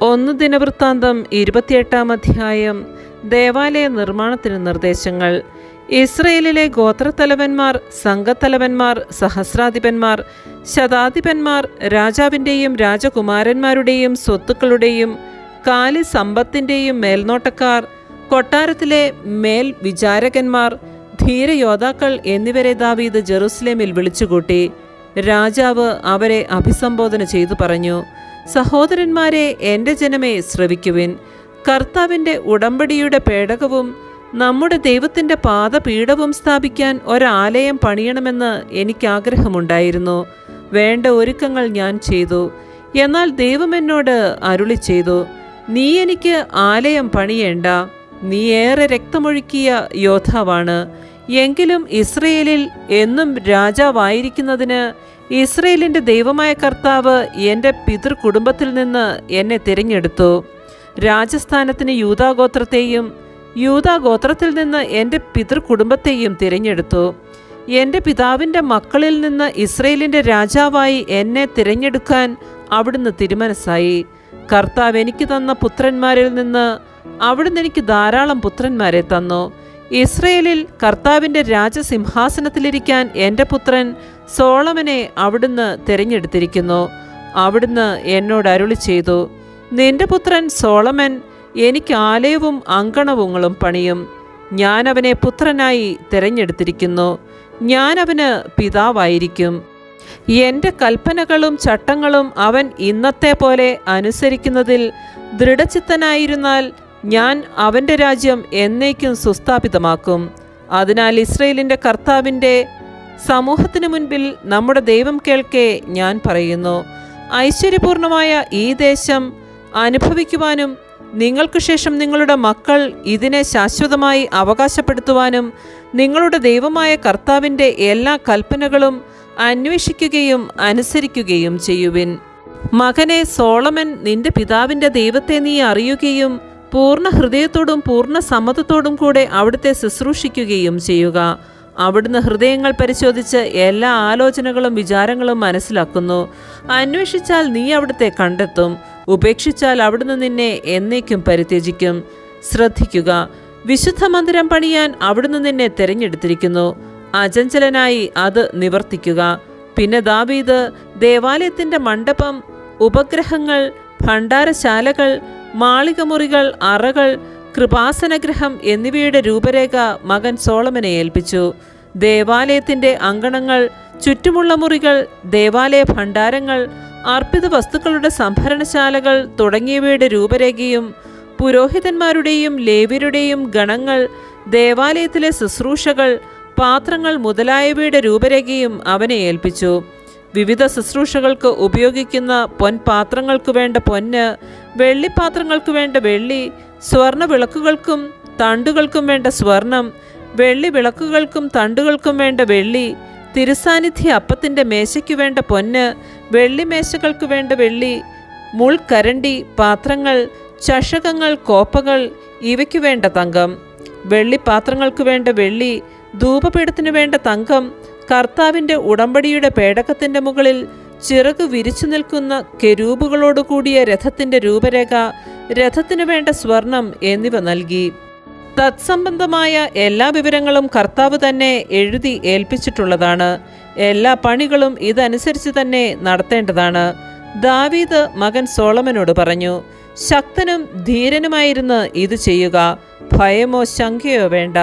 ഒന്ന് ദിനവൃത്താന്തം ഇരുപത്തിയെട്ടാം അധ്യായം. ദേവാലയ നിർമ്മാണത്തിന് നിർദ്ദേശങ്ങൾ. ഇസ്രയേലിലെ ഗോത്രത്തലവന്മാർ സംഘത്തലവന്മാർ സഹസ്രാധിപന്മാർ ശതാധിപന്മാർ രാജാവിന്റെയും രാജകുമാരന്മാരുടെയും സ്വത്തുക്കളുടെയും കാലി സമ്പത്തിന്റെയും മേൽനോട്ടക്കാർ കൊട്ടാരത്തിലെ മേൽ വിചാരകന്മാർ ധീരയോദ്ധാക്കൾ എന്നിവരെ ദാവീദ് ജെറുസലേമിൽ വിളിച്ചുകൂട്ടി. രാജാവ് അവരെ അഭിസംബോധന ചെയ്തു പറഞ്ഞു സഹോദരന്മാരെ എന്റെ ജനമേ ശ്രവിക്കുവിൻ. കർത്താവിന്റെ ഉടമ്പടിയുടെ പേടകവും നമ്മുടെ ദൈവത്തിന്റെ പാദപീഠവും സ്ഥാപിക്കാൻ ഒരാലയം പണിയണമെന്ന് എനിക്കാഗ്രഹമുണ്ടായിരുന്നു. വേണ്ട ഒരുക്കങ്ങൾ ഞാൻ ചെയ്തു. എന്നാൽ ദൈവം എന്നോട് അരുളി ചെയ്തു നീ എനിക്ക് ആലയം പണിയേണ്ട. നീ ഏറെ രക്തമൊഴുക്കിയ യോദ്ധാവാണ്. എങ്കിലും ഇസ്രയേലിൽ എന്നും രാജാവായിരിക്കുന്നതിന് ഇസ്രയേലിന്റെ ദൈവമായ കർത്താവ് എന്റെ പിതൃകുടുംബത്തിൽ നിന്ന് എന്നെ തിരഞ്ഞെടുത്തു. രാജസ്ഥാനത്തിന് യൂതാഗോത്രത്തെയും യൂതാഗോത്രത്തിൽ നിന്ന് എന്റെ പിതൃകുടുംബത്തെയും തിരഞ്ഞെടുത്തു. എന്റെ പിതാവിന്റെ മക്കളിൽ നിന്ന് ഇസ്രയേലിന്റെ രാജാവായി എന്നെ തിരഞ്ഞെടുക്കാൻ അവിടുന്ന് തിരുമനസ്സായി. കർത്താവ് എനിക്ക് തന്ന പുത്രന്മാരിൽ നിന്ന് അവിടുന്ന് എനിക്ക് ധാരാളം പുത്രന്മാരെ തന്നു. ഇസ്രയേലിൽ കർത്താവിന്റെ രാജസിംഹാസനത്തിലിരിക്കാൻ എന്റെ പുത്രൻ സോളമനെ അവിടുന്ന് തിരഞ്ഞെടുത്തിരിക്കുന്നു. അവിടുന്ന് എന്നോട് അരുളി ചെയ്തു നിന്റെ പുത്രൻ സോളമൻ എനിക്ക് ആലയവും അങ്കണവുങ്ങളും പണിയും. ഞാൻ അവനെ പുത്രനായി തിരഞ്ഞെടുത്തിരിക്കുന്നു. ഞാൻ അവന് പിതാവായിരിക്കും. എന്റെ കൽപ്പനകളും ചട്ടങ്ങളും അവൻ ഇന്നത്തെ പോലെ അനുസരിക്കുന്നതിൽ ദൃഢചിത്തനായിരുന്നാൽ ഞാൻ അവന്റെ രാജ്യം എന്നേക്കും സുസ്ഥാപിതമാക്കും. അതിനാൽ ഇസ്രയേലിന്റെ കർത്താവിന്റെ സമൂഹത്തിനു മുൻപിൽ നമ്മുടെ ദൈവം കേൾക്കെ ഞാൻ പറയുന്നു. ഐശ്വര്യപൂർണമായ ഈ ദേശം അനുഭവിക്കുവാനും നിങ്ങൾക്ക് ശേഷം നിങ്ങളുടെ മക്കൾ ഇതിനെ ശാശ്വതമായി അവകാശപ്പെടുത്തുവാനും നിങ്ങളുടെ ദൈവമായ കർത്താവിന്റെ എല്ലാ കൽപ്പനകളും അന്വേഷിക്കുകയും അനുസരിക്കുകയും ചെയ്യുവിൻ. മകനെ സോളമൻ നിന്റെ പിതാവിന്റെ ദൈവത്തെ നീ അറിയുകയും പൂർണ ഹൃദയത്തോടും പൂർണ സമ്മതത്തോടും കൂടെ അവിടുത്തെ ശുശ്രൂഷിക്കുകയും ചെയ്യുക. അവിടുന്ന് ഹൃദയങ്ങൾ പരിശോധിച്ച് എല്ലാ ആലോചനകളും വിചാരങ്ങളും മനസ്സിലാക്കുന്നു. അന്വേഷിച്ചാൽ നീ അവിടുത്തെ കണ്ടെത്തും. ഉപേക്ഷിച്ചാൽ അവിടുന്ന് നിന്നെ എന്നേക്കും പരിത്യജിക്കും. ശ്രദ്ധിക്കുക. വിശുദ്ധ മന്ദിരം പണിയാൻ അവിടുന്ന് നിന്നെ തിരഞ്ഞെടുത്തിരിക്കുന്നു. അചഞ്ചലനായി അത് നിവർത്തിക്കുക. പിന്നെ ദാവീദ് ദേവാലയത്തിന്റെ മണ്ഡപം ഉപഗ്രഹങ്ങൾ ഭണ്ഡാരശാലകൾ മാളികമുറികൾ അറകൾ കൃപാസനഗ്രഹം എന്നിവയുടെ രൂപരേഖ മകൻ സോളമനെ ഏൽപ്പിച്ചു. ദേവാലയത്തിന്റെ അങ്കണങ്ങൾ ചുറ്റുമുള്ള മുറികൾ ദേവാലയ ഭണ്ഡാരങ്ങൾ അർപ്പിത വസ്തുക്കളുടെ സംഭരണശാലകൾ തുടങ്ങിയവയുടെ രൂപരേഖയും പുരോഹിതന്മാരുടെയും ലേവ്യരുടെയും ഗണങ്ങൾ ദേവാലയത്തിലെ ശുശ്രൂഷകൾ പാത്രങ്ങൾ മുതലായവയുടെ രൂപരേഖയും അവനെ ഏൽപ്പിച്ചു. വിവിധ ശുശ്രൂഷകൾക്ക് ഉപയോഗിക്കുന്ന പൊൻപാത്രങ്ങൾക്ക് വേണ്ട പൊന്ന് വെള്ളിപ്പാത്രങ്ങൾക്ക് വേണ്ട വെള്ളി സ്വർണ വിളക്കുകൾക്കും തണ്ടുകൾക്കും വേണ്ട സ്വർണം വെള്ളി വിളക്കുകൾക്കും തണ്ടുകൾക്കും വേണ്ട വെള്ളി തിരുസാന്നിധ്യ അപ്പത്തിന്റെ മേശയ്ക്ക് വേണ്ട പൊന്ന് വെള്ളി മേശകൾക്ക് വേണ്ട വെള്ളി മുൾക്കരണ്ടി പാത്രങ്ങൾ ചഷകങ്ങൾ കോപ്പകൾ ഇവയ്ക്ക് വേണ്ട തങ്കം വെള്ളിപ്പാത്രങ്ങൾക്ക് വേണ്ട വെള്ളി ധൂപപീഠത്തിനു വേണ്ട തങ്കം കർത്താവിന്റെ ഉടമ്പടിയുടെ പേടകത്തിന്റെ മുകളിൽ ചിറക് വിരിച്ചു നിൽക്കുന്ന കെരൂപുകളോടുകൂടിയ രഥത്തിന്റെ രൂപരേഖ രഥത്തിനു വേണ്ട സ്വർണം എന്നിവ നൽകി. തത്സംബന്ധമായ എല്ലാ വിവരങ്ങളും കർത്താവ് തന്നെ എഴുതി ഏൽപ്പിച്ചിട്ടുള്ളതാണ്. എല്ലാ പണികളും ഇതനുസരിച്ച് തന്നെ നടത്തേണ്ടതാണ്. ദാവീദ് മകൻ സോളമനോട് പറഞ്ഞു ശക്തനും ധീരനുമായിരുന്ന് ഇത് ചെയ്യുക. ഭയമോ ശങ്കയോ വേണ്ട.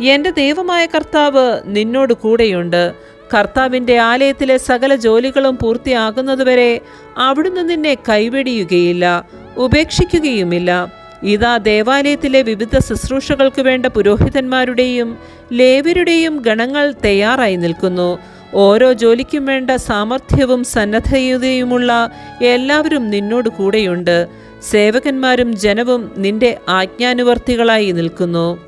എന്റെ ദൈവമായ കർത്താവ് നിന്നോട് കൂടെയുണ്ട്. കർത്താവിന്റെ ആലയത്തിലെ സകല ജോലികളും പൂർത്തിയാകുന്നതുവരെ അവിടുന്ന് നിന്നെ കൈവെടിയുകയില്ല ഉപേക്ഷിക്കുകയുമില്ല. ഇതാ ദേവാലയത്തിലെ വിവിധ ശുശ്രൂഷകൾക്ക് വേണ്ട പുരോഹിതന്മാരുടെയും ലേവരുടെയും ഗണങ്ങൾ തയ്യാറായി നിൽക്കുന്നു. ഓരോ ജോലിക്കും വേണ്ട സാമർഥ്യവും സന്നദ്ധതയുമുള്ള എല്ലാവരും നിന്നോട് കൂടെയുണ്ട്. സേവകന്മാരും ജനവും നിന്റെ ആജ്ഞാനുവർത്തികളായി നിൽക്കുന്നു.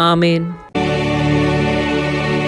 ആമേൻ.